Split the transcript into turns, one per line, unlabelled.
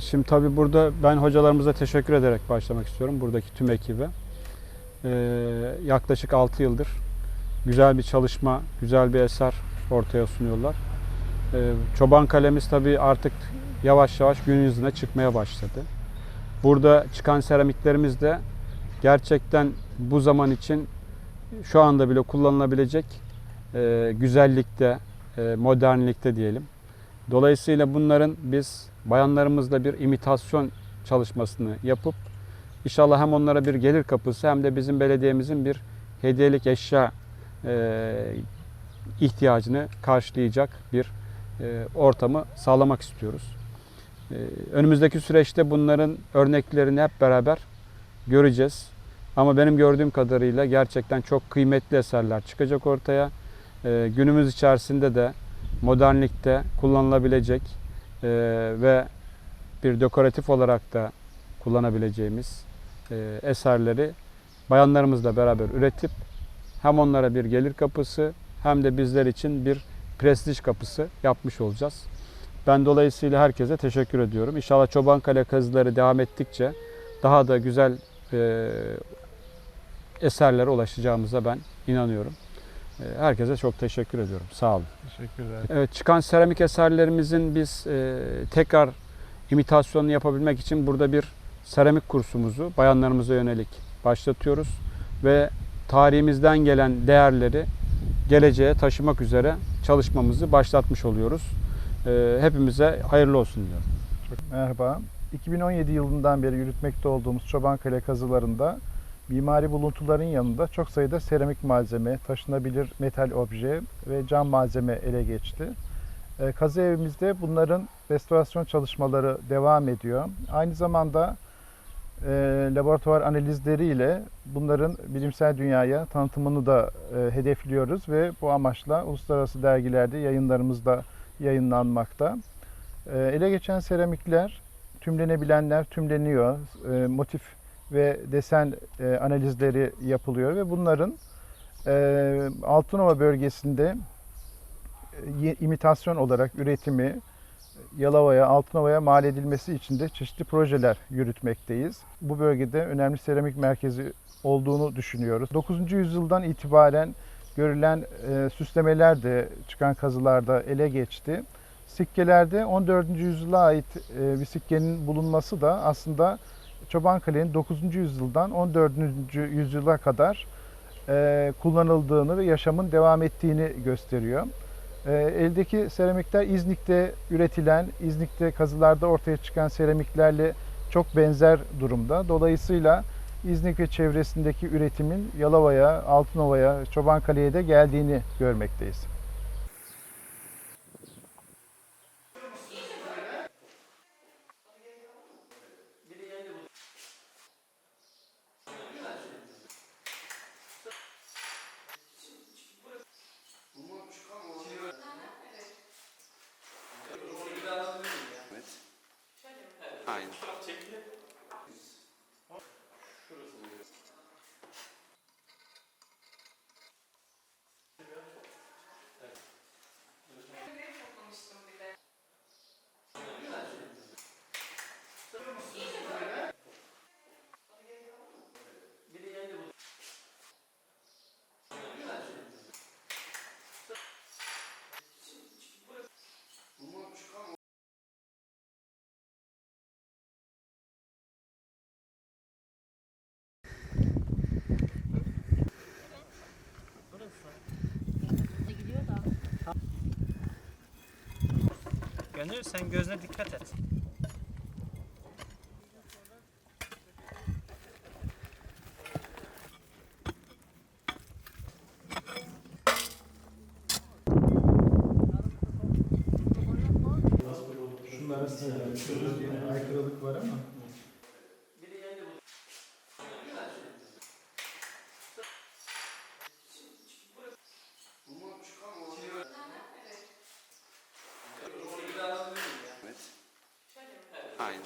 Şimdi tabii burada ben hocalarımıza teşekkür ederek başlamak istiyorum. Buradaki tüm ekibe. Ee, yaklaşık 6 yıldır güzel bir çalışma, güzel bir eser ortaya sunuyorlar. Ee, çoban kalemiz tabii artık yavaş yavaş gün yüzüne çıkmaya başladı. Burada çıkan seramiklerimiz de gerçekten bu zaman için şu anda bile kullanılabilecek e, güzellikte, e, modernlikte diyelim. Dolayısıyla bunların biz bayanlarımızla bir imitasyon çalışmasını yapıp inşallah hem onlara bir gelir kapısı hem de bizim belediyemizin bir hediyelik eşya e, ihtiyacını karşılayacak bir e, ortamı sağlamak istiyoruz. E, önümüzdeki süreçte bunların örneklerini hep beraber göreceğiz. Ama benim gördüğüm kadarıyla gerçekten çok kıymetli eserler çıkacak ortaya. E, günümüz içerisinde de modernlikte kullanılabilecek e, ve bir dekoratif olarak da kullanabileceğimiz e, eserleri bayanlarımızla beraber üretip hem onlara bir gelir kapısı hem de bizler için bir prestij kapısı yapmış olacağız. Ben dolayısıyla herkese teşekkür ediyorum. İnşallah Çobankale kazıları devam ettikçe daha da güzel e, eserlere ulaşacağımıza ben inanıyorum. E, herkese çok teşekkür ediyorum. Sağ olun.
Teşekkürler.
Evet, çıkan seramik eserlerimizin biz e, tekrar imitasyonunu yapabilmek için burada bir seramik kursumuzu bayanlarımıza yönelik başlatıyoruz ve tarihimizden gelen değerleri geleceğe taşımak üzere çalışmamızı başlatmış oluyoruz. E, hepimize hayırlı olsun diyorum.
Merhaba. 2017 yılından beri yürütmekte olduğumuz Çobankale kazılarında mimari buluntuların yanında çok sayıda seramik malzeme, taşınabilir metal obje ve cam malzeme ele geçti. Ee, Kazı evimizde bunların restorasyon çalışmaları devam ediyor. Aynı zamanda e, laboratuvar analizleriyle bunların bilimsel dünyaya tanıtımını da e, hedefliyoruz ve bu amaçla uluslararası dergilerde yayınlarımızda yayınlanmakta. E, ele geçen seramikler tümlenebilenler tümleniyor. E, motif ve desen e, analizleri yapılıyor ve bunların e, Altınova bölgesinde e, imitasyon olarak üretimi Yalova'ya, Altınova'ya mal edilmesi için de çeşitli projeler yürütmekteyiz. Bu bölgede önemli seramik merkezi olduğunu düşünüyoruz. 9. yüzyıldan itibaren görülen e, süslemeler de çıkan kazılarda ele geçti. Sikkelerde 14. yüzyıla ait e, bir sikkenin bulunması da aslında Çobankale'nin 9. yüzyıldan 14. yüzyıla kadar e, kullanıldığını ve yaşamın devam ettiğini gösteriyor. E, eldeki seramikler İznik'te üretilen, İznik'te kazılarda ortaya çıkan seramiklerle çok benzer durumda. Dolayısıyla İznik ve çevresindeki üretimin Yalova'ya, Altınova'ya, Çobankale'ye de geldiğini görmekteyiz.
sein.
Gönül sen gözüne dikkat et.
Şunlara aykırılık var ama.
Evet. Aynen.